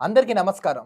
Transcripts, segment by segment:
అందరికీ నమస్కారం.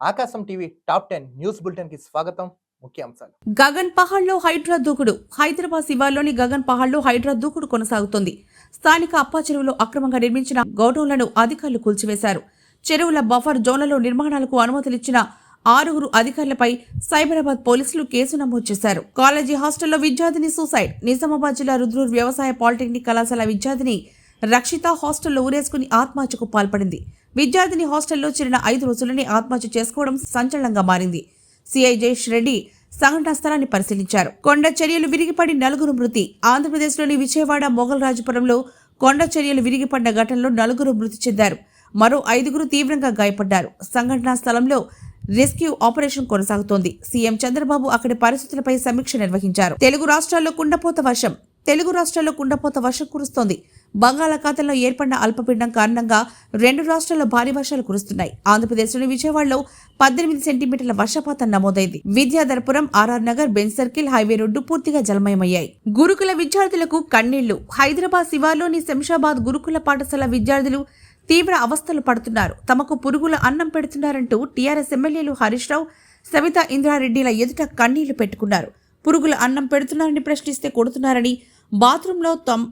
Akasam TV top ten news బులెటిన్కి స్వాగతం ముఖ్యాంశాలు గగన్ పహాడ్లో హైడ్రా దూకుడు. హైదరాబాద్ శివార్లోని గగన్ పహాడ్లో హైడ్రా దూకుడు కొనసాగుతోంది. స్థానిక అప్పా చెరువులో అక్రమంగా నిర్మించిన గౌడౌన్లను అధికారులు కూల్చివేశారు. చెరువుల బఫర్ జోన్లలో నిర్మాణాలకు అనుమతులిచ్చిన ఆరుగురు అధికారులపై సైబరాబాద్ పోలీసులు కేసు నమోదు చేశారు. కాలేజీ హాస్టల్లో విద్యార్థిని సూసైడ్. నిజామాబాద్ జిల్లా రుద్రూర్ వ్యవసాయ పాలిటెక్నిక్ కళాశాల విద్యార్థిని రక్షిత హాస్టల్లో ఊరేసుకుని ఆత్మహత్యకు పాల్పడింది. విద్యార్థిని హాస్టల్లో చేరిన ఐదు రోజులని ఆత్మహత్య చేసుకోవడం సంచలనంగా మారింది. సిఐ జయేష్ రెడ్డి సంఘటనా స్థలాన్ని పరిశీలించారు. కొండ చర్యలు విరిగిపడి నలుగురు మృతి. ఆంధ్రప్రదేశ్లోని విజయవాడ మొగల్ రాజపురంలో కొండ చర్యలు విరిగిపడిన ఘటనలో నలుగురు మృతి చెందారు. మరో ఐదుగురు తీవ్రంగా గాయపడ్డారు. సంఘటనా స్థలంలో రెస్క్యూ ఆపరేషన్ కొనసాగుతోంది. సీఎం చంద్రబాబు అక్కడి పరిస్థితులపై సమీక్ష నిర్వహించారు. తెలుగు రాష్ట్రాల్లో కుండపోత వర్షం. తెలుగు రాష్ట్రాల్లో కుండపోత వర్షం కురుస్తోంది. బంగాళాఖాతంలో ఏర్పడిన అల్పపీడనం కారణంగా రెండు రాష్ట్రాల్లో భారీ వర్షాలు కురుస్తున్నాయి. ఆంధ్రప్రదేశ్లోని విజయవాడలో పద్దెనిమిది సెంటీమీటర్ల వర్షపాతం నమోదైంది. Vidyadharapuram RR Nagar Benz circle highway road పూర్తిగా జలమయమయ్యాయి. గురుకుల విద్యార్థులకు కన్నీళ్ళు. హైదరాబాద్ శివార్లోని శంషాబాద్ గురుకుల పాఠశాల విద్యార్థులు తీవ్ర అవస్థలు పడుతున్నారు. తమకు పురుగుల అన్నం పెడుతున్నారంటూ టీఆర్ఎస్ ఎమ్మెల్యేలు హరీష్ రావు సవితా ఇంద్రారెడ్డిల ఎదుట కన్నీళ్ళు పెట్టుకున్నారు. పురుగుల అన్నం పెడుతున్నారని ప్రశ్నిస్తే కొడుతున్నారని బాత్రూంలో తమ్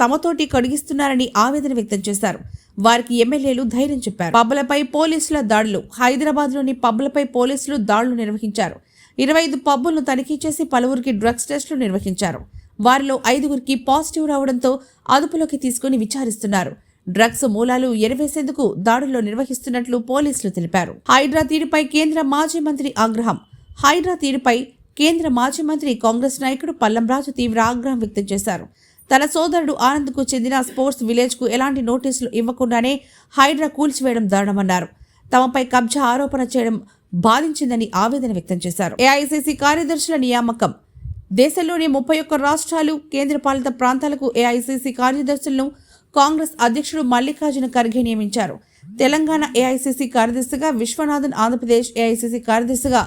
తమతోటి కడిగిస్తున్నారని ఆవేదన వ్యక్తం చేశారు. వారికి ఎమ్మెల్యేలు ధైర్యం చెప్పారు. పబ్బులపై పోలీసుల దాడులు. హైదరాబాద్లోని పబ్బులపై పోలీసులు దాడులు నిర్వహించారు. ఇరవై ఐదు పబ్బులను తనిఖీ చేసి పలువురికి డ్రగ్స్ టెస్టులు నిర్వహించారు. వారిలో ఐదుగురికి పాజిటివ్ రావడంతో అదుపులోకి తీసుకుని విచారిస్తున్నారు. డ్రగ్స్ మూలాలు ఎరవేసేందుకు దాడుల్లో నిర్వహిస్తున్నట్లు పోలీసులు తెలిపారు. హైడ్రా తీరుపై కేంద్ర మాజీ మంత్రి ఆగ్రహం. హైడ్రా తీరుపై కేంద్ర మాజీ మంత్రి కాంగ్రెస్ నాయకుడు పల్లంరాజు తీవ్ర ఆగ్రహం వ్యక్తం చేశారు. తన సోదరుడు ఆనంద్కు చెందిన స్పోర్ట్స్ విలేజ్కు ఎలాంటి నోటీసులు ఇవ్వకుండానే హైడ్రా కూల్చివేయడం దారుణమన్నారు. తమపై కబ్జా ఆరోపణ చేయడం బాధించిందని ఆవేదన వ్యక్తం చేశారు. ఏఐసిసి కార్యదర్శుల నియామకం. దేశంలోని ముప్పై ఒక్క రాష్ట్రాలు కేంద్రపాలిత ప్రాంతాలకు ఏఐసిసి కార్యదర్శులను కాంగ్రెస్ అధ్యక్షుడు మల్లికార్జున ఖర్గే నియమించారు. తెలంగాణ ఏఐసిసి కార్యదర్శిగా విశ్వనాథన్ ఆంధ్రప్రదేశ్ ఏఐసిసి కార్యదర్శిగా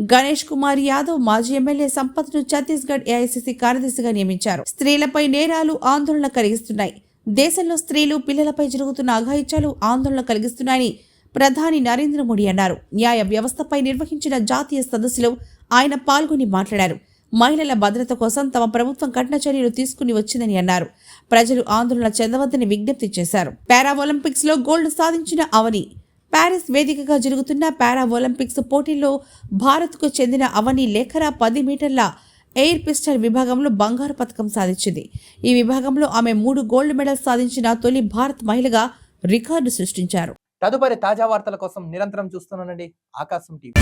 గణేష్ కుమార్ యాదవ్ మాజీ ఎమ్మెల్యే సంపత్ను ఛత్తీస్గఢ్ ఏఐసిసి కార్యదర్శిగా నియమించారు. స్త్రీలపై నేరాలు ఆందోళన కలిగిస్తున్నాయి. దేశంలో స్త్రీలు పిల్లలపై జరుగుతున్న అఘాయిత్యాలు ఆందోళన కలిగిస్తున్నాయని ప్రధాని నరేంద్ర మోడీ అన్నారు. న్యాయ వ్యవస్థపై నిర్వహించిన జాతీయ సదస్సులో ఆయన పాల్గొని మాట్లాడారు. మహిళల భద్రత కోసం తమ ప్రభుత్వం కఠిన చర్యలు తీసుకుని వచ్చిందని అన్నారు. ప్రజలు ఆందోళన చెందవద్దని విజ్ఞప్తి చేశారు. పారా ఒలింపిక్స్లో గోల్డ్ సాధించిన అవని ప్యారిస్ వేదికగా జరుగుతున్న పారా ఒలింపిక్స్ పోటీల్లో భారత్కు చెందిన అవని లేఖరా పది మీటర్ల ఎయిర్ పిస్టల్ విభాగంలో బంగారు పథకం సాధించింది. ఈ విభాగంలో ఆమె మూడు గోల్డ్ మెడల్స్ సాధించిన తొలి భారత్ మహిళగా రికార్డు సృష్టించారు. తదుపరి తాజా వార్తల కోసం నిరంతరం చూస్తున్నానండి ఆకాశం టీవీ.